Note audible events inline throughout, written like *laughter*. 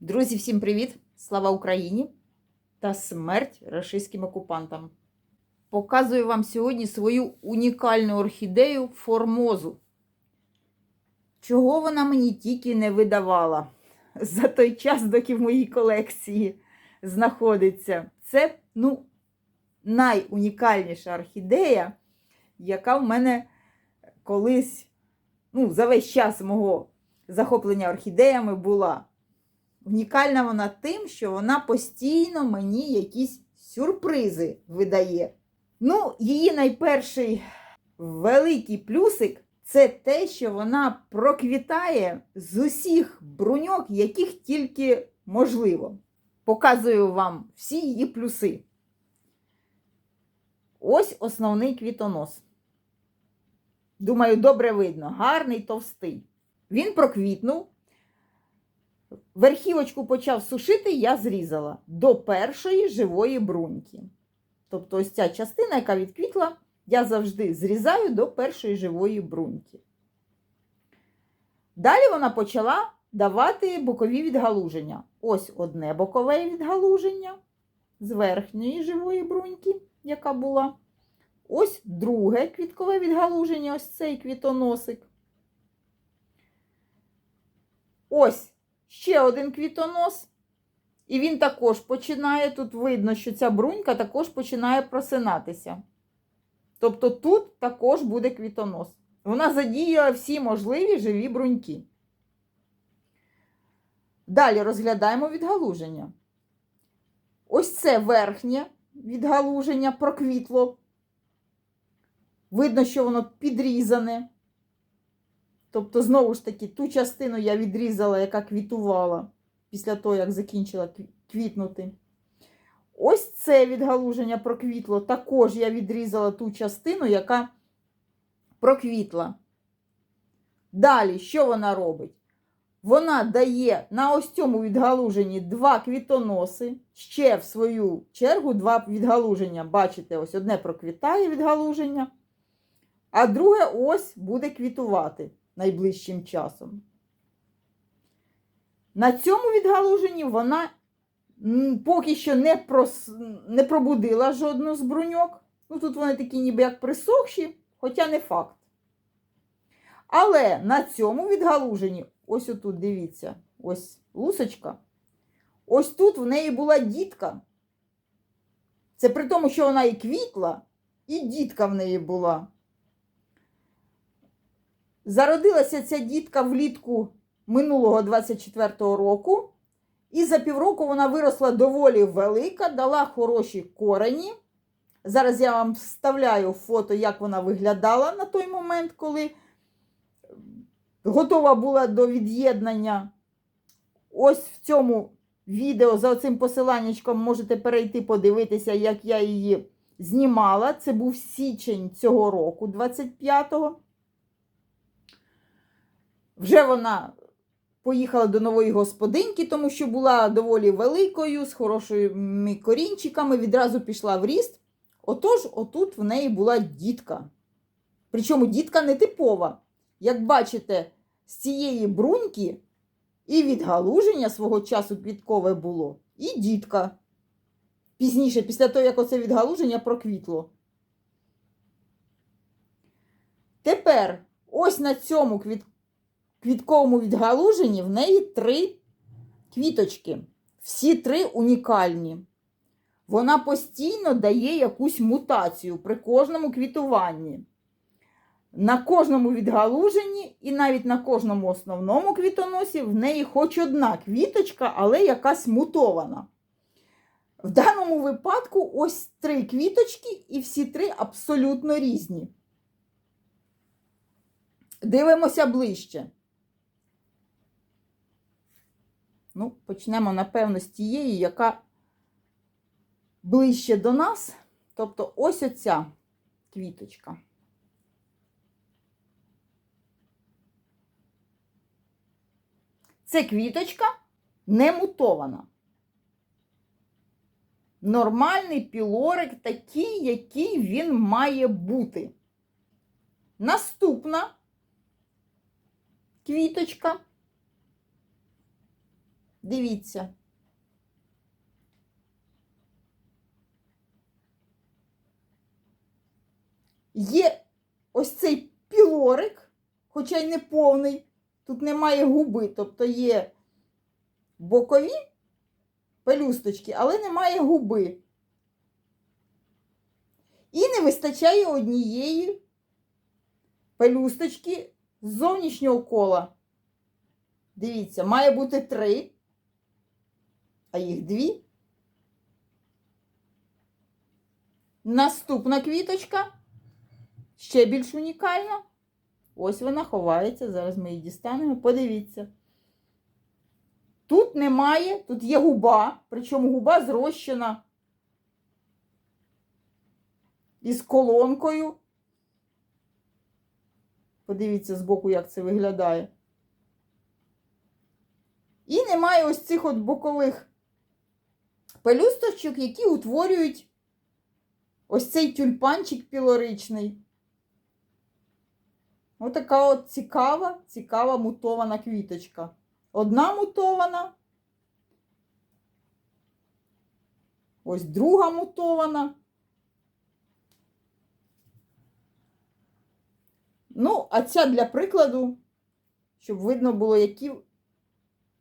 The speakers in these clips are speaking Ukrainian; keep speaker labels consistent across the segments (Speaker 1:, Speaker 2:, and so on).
Speaker 1: Друзі, всім привіт! Слава Україні та смерть рашистським окупантам. Показую вам сьогодні свою унікальну орхідею формозу. Чого вона мені тільки не видавала *laughs* за той час, доки в моїй колекції знаходиться. Це, ну, найунікальніша орхідея, яка в мене колись, ну, за весь час мого захоплення орхідеями була. Унікальна вона тим, що вона постійно мені якісь сюрпризи видає. Ну, її найперший великий плюсик це те, що вона проквітає з усіх бруньок, яких тільки можливо. Показую вам всі її плюси. Ось основний квітонос. Думаю, добре видно, гарний товстий. Він проквітнув. Верхівочку почав сушити, я зрізала до першої живої бруньки. Тобто, ось ця частина, яка відквітла, я завжди зрізаю до першої живої бруньки. Далі вона почала давати бокові відгалуження. Ось одне бокове відгалуження з верхньої живої бруньки, яка була. Ось друге квіткове відгалуження, ось цей квітоносик. Ось ще один квітонос. І він також починає, тут видно, що ця брунька також починає просинатися. Тобто тут також буде квітонос. Вона задіяла всі можливі живі бруньки. Далі розглядаємо відгалуження. Ось це верхнє відгалуження проквітло. Видно, що воно підрізане. Тобто, знову ж таки, ту частину я відрізала, яка квітувала після того, як закінчила квітнути. Ось це відгалуження проквітло. Також я відрізала ту частину, яка проквітла. Далі, що вона робить? Вона дає на ось цьому відгалуженні два квітоноси, ще в свою чергу два відгалуження. Бачите, ось одне проквітає відгалуження, а друге ось буде квітувати найближчим часом. На цьому відгалуженні вона поки що не прос... не пробудила жодну з бруньок. Ну, тут вони такі ніби як присохші, хоча не факт. Але на цьому відгалуженні, ось отут, дивіться, ось лусочка. Ось тут в неї була дітка. Це при тому, що вона і квітла, і дітка в неї була. Зародилася ця дітка влітку минулого 24-го року. І за півроку вона виросла доволі велика, дала хороші корені. Зараз я вам вставляю фото, як вона виглядала на той момент, коли готова була до від'єднання. Ось в цьому відео за цим посиланнячком можете перейти подивитися, як я її знімала. Це був січень цього року, 25-го. Вже вона поїхала до нової господинки, тому що була доволі великою, з хорошими корінчиками, відразу пішла в ріст. Отож, отут в неї була дітка. Причому дітка не типова. Як бачите, з цієї бруньки і відгалуження свого часу квіткове було, і дітка. Пізніше, після того, як оце відгалуження проквітло. Тепер ось на цьому квітковому квітковому відгалуженні в неї три квіточки. Всі три унікальні. Вона постійно дає якусь мутацію при кожному квітуванні. На кожному відгалуженні і навіть на кожному основному квітоносі в неї хоч одна квіточка, але якась мутована. В даному випадку ось три квіточки, і всі три абсолютно різні. Дивимося ближче. Ну, почнемо, напевно, з тієї, яка ближче до нас. Тобто ось оця квіточка. Це квіточка не мутована. Нормальний пілорик такий, який він має бути. Наступна квіточка. Дивіться. Є ось цей пілорик, хоча й не повний, тут немає губи, тобто є бокові пелюсточки, але немає губи. І не вистачає однієї пелюсточки з зовнішнього кола. Дивіться, має бути три, а їх дві. Наступна квіточка ще більш унікальна. Ось вона ховається. Зараз ми її дістанемо. Подивіться. Тут немає, тут є губа, причому губа зрощена із колонкою. Подивіться збоку, як це виглядає. І немає ось цих от бокових пелюсточок, які утворюють ось цей тюльпанчик пілоричний. Ось така от цікава, цікава мутована квіточка. Одна мутована. Ось друга мутована. Ну, а ця для прикладу, щоб видно було, які,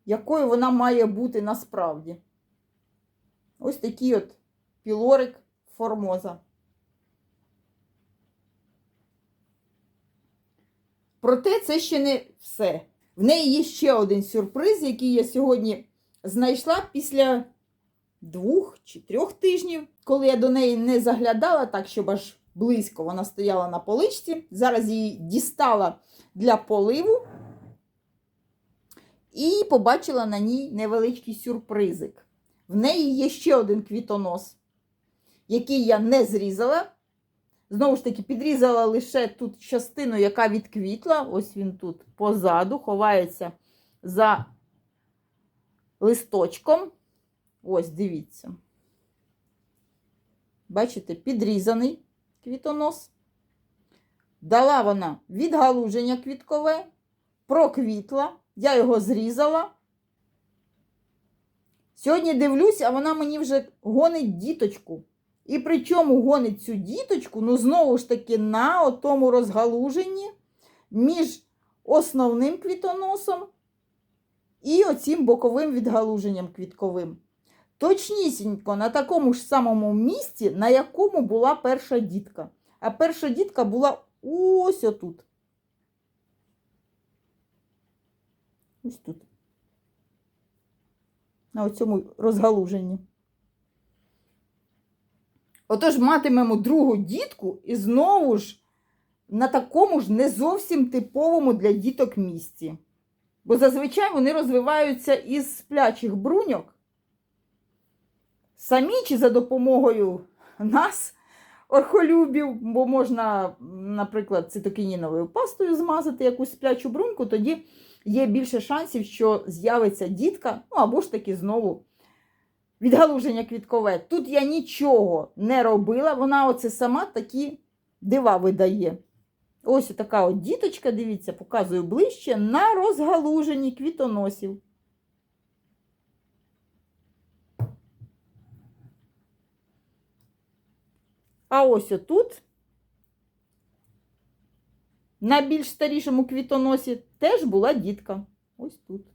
Speaker 1: якою вона має бути насправді. Ось такий от пілорик формоза. Проте це ще не все. В неї є ще один сюрприз, який я сьогодні знайшла після двох чи трьох тижнів, коли я до неї не заглядала, так щоб аж близько вона стояла на поличці. Зараз її дістала для поливу і побачила на ній невеличкий сюрпризик. В неї є ще один квітонос, який я не зрізала. Знову ж таки, підрізала лише тут частину, яка відквітла. Ось він тут позаду, ховається за листочком. Ось, дивіться. Бачите, підрізаний квітонос. Дала вона відгалуження квіткове, проквітла. Я його зрізала. Сьогодні дивлюсь, а вона мені вже гонить діточку. І причому гонить цю діточку, ну, знову ж таки, на тому розгалуженні між основним квітоносом і оцім боковим відгалуженням квітковим. Точнісінько на такому ж самому місці, на якому була перша дітка. А перша дітка була ось отут. Ось тут. На оцьому розгалуженні. Отож, матимемо другу дітку і знову ж на такому ж не зовсім типовому для діток місці. Бо зазвичай вони розвиваються із сплячих бруньок. Самі чи за допомогою нас, орхолюбів, бо можна, наприклад, цитокініновою пастою змазати якусь сплячу бруньку, тоді є більше шансів, що з'явиться дітка, ну або ж таки знову відгалуження квіткове. Тут я нічого не робила, вона оце сама такі дива видає. Ось така от діточка, дивіться, показую ближче, на розгалуженні квітоносів. А ось отут, на більш старішому квітоносі, теж була дітка. Ось тут.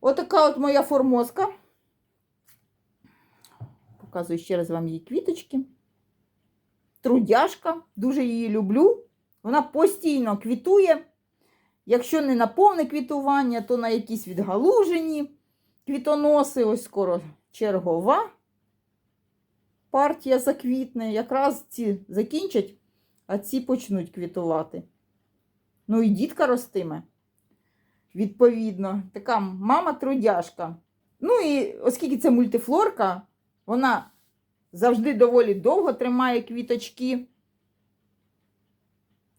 Speaker 1: Отака от моя формозка. Показую ще раз вам її квіточки. Трудяшка, дуже її люблю. Вона постійно квітує. Якщо не на повне квітування, то на якісь відгалужені квітоноси. Ось скоро чергова партія заквітне. Якраз ці закінчать, а ці почнуть квітувати. Ну і дітка ростиме. Відповідно, така мама трудяшка. Ну і оскільки це мультифлорка, вона завжди доволі довго тримає квіточки.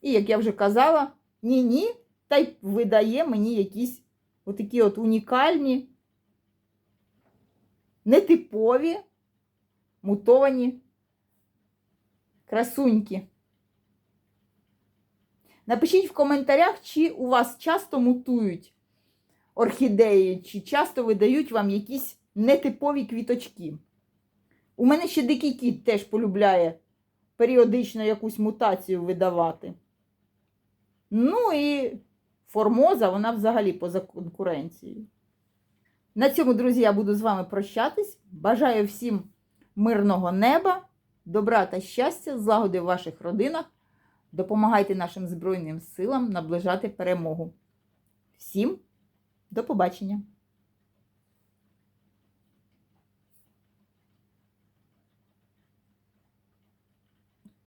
Speaker 1: І, як я вже казала, ні-ні, та й видає мені якісь отакі от унікальні, нетипові, мутовані красуньки. Напишіть в коментарях, чи у вас часто мутують орхідеї, чи часто видають вам якісь нетипові квіточки. У мене ще дикий кіт теж полюбляє періодично якусь мутацію видавати. Ну і формоза, вона взагалі поза конкуренцією. На цьому, друзі, я буду з вами прощатись. Бажаю всім мирного неба, добра та щастя, злагоди в ваших родинах. Допомагайте нашим Збройним силам наближати перемогу. Всім до побачення!